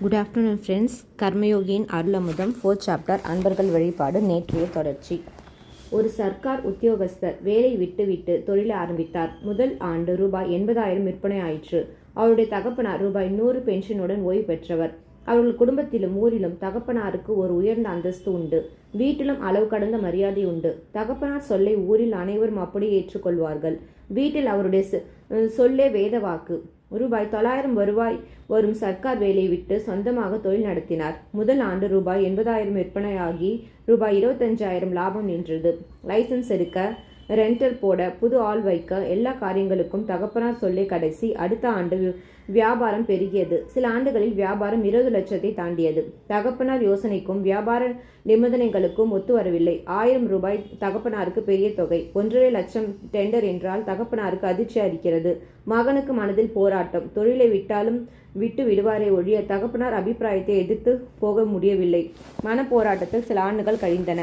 Good afternoon friends கர்மயோகியின் அருளமுதம் fourth chapter அன்பர்கள் வழிபாடு நேற்றைய தொடர்ச்சி. ஒரு சர்க்கார் உத்தியோகஸ்தர் வேலை விட்டுவிட்டு தொழில் ஆரம்பித்தார். முதல் ஆண்டு ரூபாய் எண்பதாயிரம் விற்பனை ஆயிற்று. அவருடைய தகப்பனார் ரூபாய் நூறு பென்ஷனுடன் ஓய்வு பெற்றவர். அவர்கள் குடும்பத்திலும் ஊரிலும் தகப்பனாருக்கு ஒரு உயர்ந்த அந்தஸ்து உண்டு. வீட்டிலும் அளவு கடந்த மரியாதை உண்டு. தகப்பனார் சொல்லை ஊரில் அனைவரும் அப்படியே ஏற்றுக்கொள்வார்கள். வீட்டில் அவருடைய சொ- சொல்லே வேத வாக்கு. ரூபாய் தொள்ளாயிரம் வருவாய் வரும் சர்க்கார் வேலையை விட்டு சொந்தமாக தொழில் நடத்தினார். முதல் ஆண்டு ரூபாய் எண்பதாயிரம் விற்பனையாகி ரூபாய் இருபத்தஞ்சாயிரம் லாபம் நின்றது. லைசன்ஸ் எடுக்க ரெண்டல் போட புது ஆள் வைக்க எல்லா காரியங்களுக்கும் தகப்பனார் சொல்லி கடைசி அடுத்த ஆண்டு வியாபாரம் பெருகியது. சில ஆண்டுகளில் வியாபாரம் இருபது லட்சத்தை தாண்டியது. தகப்பனார் யோசனைக்கும் வியாபார நிபந்தனைகளுக்கும் ஒத்து வரவில்லை. ஆயிரம் ரூபாய் தகப்பனாருக்கு பெரிய தொகை. ஒன்றரை லட்சம் டெண்டர் என்றால் தகப்பனாருக்கு அதிர்ச்சி அளிக்கிறது. மகனுக்கு மனதில் போராட்டம். தொழிலை விட்டாலும் விட்டு விடுவாரே ஒழிய தகப்பனார் அபிப்பிராயத்தை எதிர்த்து போக முடியவில்லை. மன போராட்டத்தில் சில ஆண்டுகள் கழிந்தன.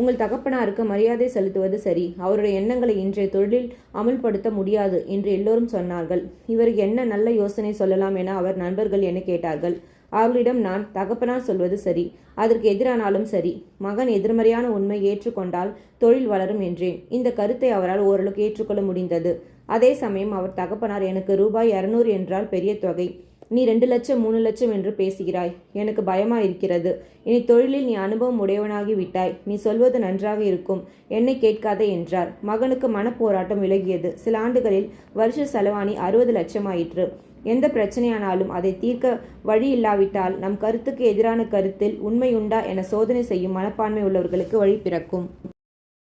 உங்கள் தகப்பனாருக்கு மரியாதை செலுத்துவது சரி. அவருடைய எண்ணங்களை இன்றைய தொழிலில் அமுல்படுத்த முடியாது என்று எல்லோரும் சொன்னார்கள். இவருக்கு என்ன நல்ல யோசனை சொல்லலாம் என அவர் நண்பர்கள் என கேட்டார்கள். அவர்களிடம் நான் தகப்பனார் சொல்வது சரி அதற்கு எதிரானாலும் சரி. மகன் எதிர்மறையான உண்மை ஏற்றுக்கொண்டால் தொழில் வளரும் என்றேன். இந்த கருத்தை அவரால் ஓரளவுக்கு ஏற்றுக்கொள்ள முடிந்தது. அதே சமயம் அவர் தகப்பனார் எனக்கு ரூபாய் இரநூறு என்றால் பெரிய தொகை. நீ ரெண்டு லட்சம் மூணு லட்சம் என்று பேசுகிறாய். எனக்கு பயமா இருக்கிறது. இனி தொழிலில் நீ அனுபவம் உடையவனாகி விட்டாய். நீ சொல்வது நன்றாக இருக்கும். என்னை கேட்காதே என்றார். மகனுக்கு மனப்போராட்டம் விலகியது. சில ஆண்டுகளில் வருஷ செலவாணி அறுபது லட்சமாயிற்று. எந்த பிரச்சனையானாலும் அதை தீர்க்க வழி இல்லாவிட்டால் நம் கருத்துக்கு எதிரான கருத்தில் உண்மையுண்டா என சோதனை செய்யும் மனப்பான்மை உள்ளவர்களுக்கு வழி பிறக்கும்.